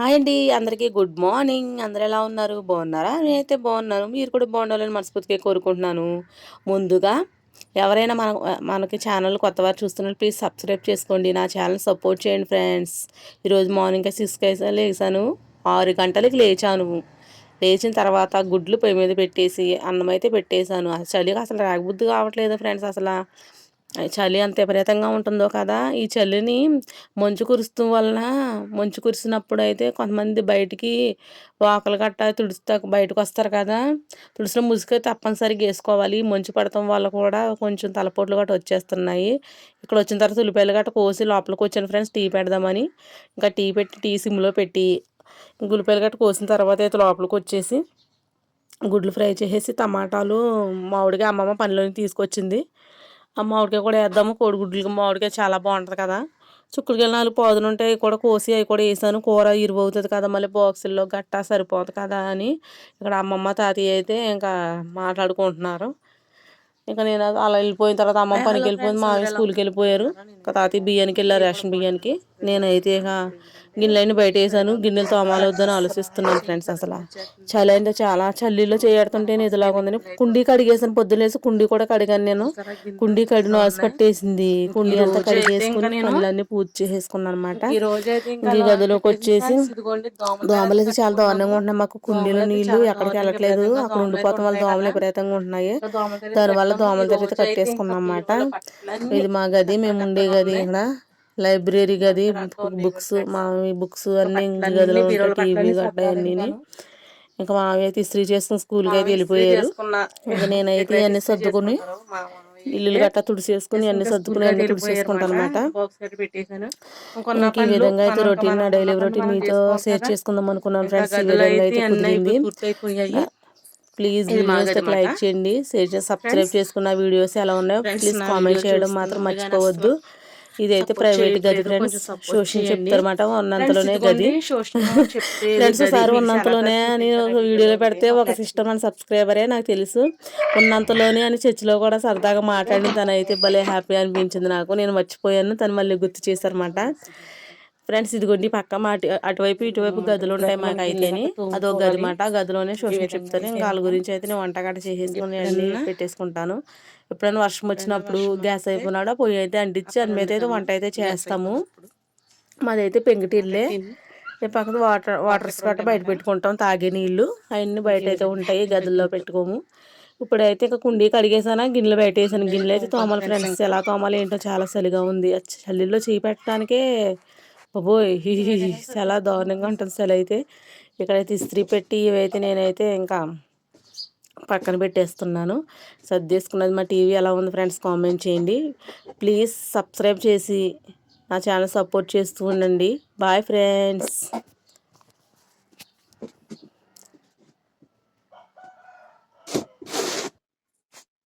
Hi అండి అందరికీ good morning. అందరు ఎలా ఉన్నారు? బాగున్నారా? నేనైతే బాగున్నాను. మీరు కూడా బాగుండాలని మనస్ఫూర్తిగా కోరుకుంటున్నాను. ముందుగా ఎవరైనా మన మనకి ఛానల్ కొత్త వారు చూస్తున్నారు ప్లీజ్ సబ్స్క్రైబ్ చేసుకోండి. నా ఛానల్ సపోర్ట్ చేయండి ఫ్రెండ్స్. ఈరోజు మార్నింగ్ సిక్స్కి అయితే లేచాను. ఆరు గంటలకు లేచాను. లేచిన తర్వాత గుడ్లు పొయ్యి మీద పెట్టేసి అన్నం అయితే పెట్టేశాను. చలిగా అసలు రాగబుద్ధి కావట్లేదు ఫ్రెండ్స్ అసలు. చలి అంత విపరీతంగా ఉంటుందో కదా ఈ చలిని మంచు కురుస్తు వలన మంచు కురిసినప్పుడు అయితే కొంతమంది బయటికి వాకలు గట్టా తుడుస్తా బయటకు వస్తారు కదా. తుడిసిన ముసుగు తప్పనిసరిగా వేసుకోవాలి. మంచు పడటం వల్ల కూడా కొంచెం తలపోట్లు గట్ట వచ్చేస్తున్నాయి. ఇక్కడ వచ్చిన తర్వాత ఉల్లిపాయలు గట్ట కోసి లోపలికి వచ్చాను ఫ్రెండ్స్ టీ పెడదామని. ఇంకా టీ పెట్టి టీ సిమ్లో పెట్టి ఉల్లిపాయలు గట్ట కోసిన తర్వాత అయితే లోపలికి వచ్చేసి గుడ్లు ఫ్రై చేసేసి టమాటాలు మామిడిగా అమ్మమ్మ పనిలోని తీసుకొచ్చింది. ఆ మామిడికాయ కూడా వేద్దాము. కోడిగుడ్లు మామిడికాయ చాలా బాగుంటుంది కదా. చుక్కుడుకాయలు నాలుగు పాదులు ఉంటాయి. కూడా కోసి అవి కూడా వేసాను. కూర ఇరువు అవుతుంది కదా. మళ్ళీ బాక్సుల్లో గట్టా సరిపోతుంది కదా అని ఇక్కడ అమ్మమ్మ తాతయ్య అయితే ఇంకా మాట్లాడుకుంటున్నారు. ఇంకా నేను అలా వెళ్ళిపోయిన తర్వాత అమ్మమ్మ పనికి వెళ్ళిపోయింది. మా స్కూల్కి వెళ్ళిపోయారు. తాతయ్య బియ్యానికి వెళ్ళారు రేషన్ బియ్యానికి. నేనైతే ఇక గిన్నెలన్నీ బయట వేసాను గిన్నెలు తోమాలి వద్దని ఆలోచిస్తున్నాను ఫ్రెండ్స్ అసలు. చలి అంటే చాలా చల్లీలో చేయడుతుంటే ఇదిలాగా ఉందని కుండీ కడిగేసాను. పొద్దులేసి కుండీ కూడా కడిగాను నేను. కుండీ కడిగిన ఆసు పట్టేసింది. కుండీ అంతా కడిగేసుకుని పనులన్నీ పూజ చేసేసుకున్నాను అనమాట ఈ గదిలోకి వచ్చేసి దోమలు అయితే చాలా దారుణంగా ఉంటున్నాయి. మాకు కుండీలో నీళ్ళు ఎక్కడికి వెళ్ళట్లేదు. అక్కడ ఉండిపోతాం వల్ల దోమలు విపరీతంగా ఉంటున్నాయి దానివల్ల దోమల దగ్గర కట్టేసుకున్నాం అన్నమాట. ఇది మా గది. మేము ఉండే గది ఇక్కడ లైబ్రరీ గది బుక్స్ మా బుక్స్ అన్ని గదిలో ఉంటాయి టీవీ గట్ట అన్నీ ఇంకా మావి అయితే ఇస్త్రీ చేసుకుని స్కూల్కి అయితే వెళ్ళిపోయారు. ఇంకా నేనైతే అన్ని సర్దుకుని ఇల్లు గట్ట తుడిసేసుకుని అన్ని సర్దుకుని అన్ని తుడిసేసుకుంటాను అనమాట. ఈ విధంగా అయితే రొటీన్ డైలీ రొటీన్ మీతో షేర్ చేసుకుందాం అనుకున్నాను ఫ్రెండ్స్ ఈ విధంగా అయితే కుదిరింది. ప్లీజ్ వీడియోస్ లైక్ చేయండి షేర్ చేసి సబ్స్క్రైబ్ చేసుకున్న వీడియోస్ ఎలా ఉన్నాయో ప్లీజ్ కామెంట్ చేయడం మాత్రం మర్చిపోవద్దు. ఇదైతే ప్రైవేట్ గది ఫ్రెండ్స్ శోషణ చెప్తారన్నమాట ఉన్నంతలోనే గది. ఫ్రెండ్స్ సార్ ఉన్నంతలోనే అని వీడియోలో పెడితే ఒక సిస్టమ్ అని సబ్స్క్రైబరే నాకు తెలుసు. ఉన్నంతలోనే అని చర్చిలో కూడా సరదాగా మాట్లాడి తను అయితే భలే హ్యాపీ అనిపించింది నాకు. నేను మర్చిపోయాను. తను మళ్ళీ గుర్తు చేశారన్నమాట. ఫ్రెండ్స్ ఇదిగోండి పక్క మా అటువైపు ఇటువైపు గదులు ఉంటాయి మాకు అయితేని. అదొక గది మాట. గదిలోనే శోషణ చెప్తాను. ఇంకా వాళ్ళ గురించి అయితే నేను వంటగట్ట చేసేసుకుని అన్ని పెట్టేసుకుంటాను. ఎప్పుడైనా వర్షం వచ్చినప్పుడు గ్యాస్ అయిపోయినాడో? పొయ్యి అయితే అంటించి దాని మీద అయితే వంట అయితే చేస్తాము. మాదైతే పెంకుటిల్లే. పక్కన వాటర్ వాటర్ గట్ట బయట పెట్టుకుంటాం తాగే నీళ్ళు. అవన్నీ బయట అయితే ఉంటాయి గదుల్లో పెట్టుకోము. ఇప్పుడైతే ఇక కుండీ కడిగేసానా గిన్నెలు వేసాను గిన్నెలు అయితే తోమాలి ఫ్రెండ్స్. ఎలా తోమాలి ఏంటో చాలా చలిగా ఉంది. చలిలో చేయి పెట్టడానికే బాబోయ్ చాలా దారుణంగా ఉంటుంది చలి అయితే. ఇక్కడైతే ఇస్త్రీ పెట్టి ఇవైతే నేనైతే ఇంకా పక్కన పెట్టేస్తున్నాను. సర్దేసుకున్నది మా టీవీ ఎలా ఉంది ఫ్రెండ్స్ కామెంట్ చేయండి. ప్లీజ్ సబ్స్క్రైబ్ చేసి నా ఛానల్ సపోర్ట్ చేస్తూ ఉండండి. Bye friends.